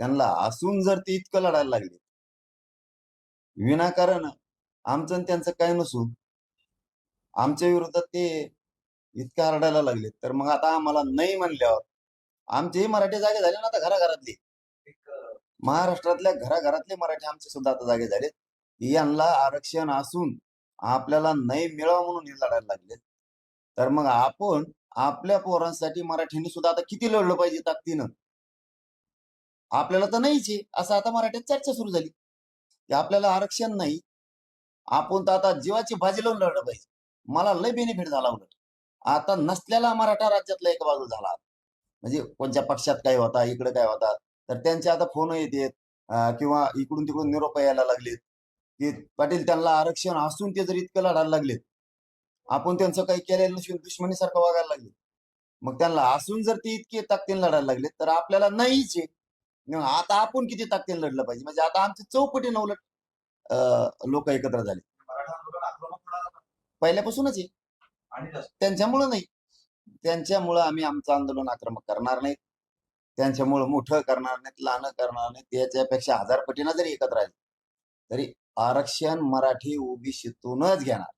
त्यांना असून जर ते इतकं लढायला लागले. विनाकारण आमचं आणि त्यांचं काय नसून आमच्या विरोधात ते इतकं हरडायला लागले. तर मग आता आम्हाला नाही म्हणल्यावर आमचेही मराठी जागे झाले ना आता घराघरातले. महाराष्ट्रातल्या घराघरातले मराठी आमचे सुद्धा आता जागे झाले यांना आरक्षण असून आपल्याला नाही मिळावं म्हणून हे लढायला लागले. तर मग आपण आपल्या पोरांसाठी मराठीने सुद्धा आता किती लढलं पाहिजे ताकदीनं? आपल्याला तर नाहीच आहे. असं आता मराठ्यात चर्चा सुरू झाली. की आपल्याला आरक्षण नाही. आपण तर आता जीवाची भाजी लावून लढलं पाहिजे मला लय बेनिफिट झाला उलट. आता नसलेला मराठा राज्यातला एक बाजू झाला. म्हणजे कोणत्या पक्षात काय होता इकडे काय होता तर त्यांचे आता फोन येतात. किंवा इकडून तिकडून निरोप यायला लागलेत. की पाटील त्यांना आरक्षण असून ते जर इतकं लढायला लागलेत. आपण त्यांचं काही केलेलं नसून दुश्मनीसारखं वागायला लागले मग त्यांना असून जर ते इतके ताकदीन लढायला लागले तर आपल्याला नाहीच आहे. आता आपण किती ताकदीने लढलं पाहिजे? म्हणजे आता आमचे चौपटी उलट लोक एकत्र झाले. मराठा आंदोलन आक्रमक होणार पहिल्यापासूनच आहे. आणि जास्त त्यांच्यामुळं नाही. त्यांच्यामुळं आम्ही आमचं आंदोलन आक्रमक करणार नाही त्यांच्यामुळं मोठं करणार नाहीत लहान करणार नाही त्याच्यापेक्षा हजार पटीनं जरी एकत्र आले तरी आरक्षण मराठी ओबीसीतूनच घेणार.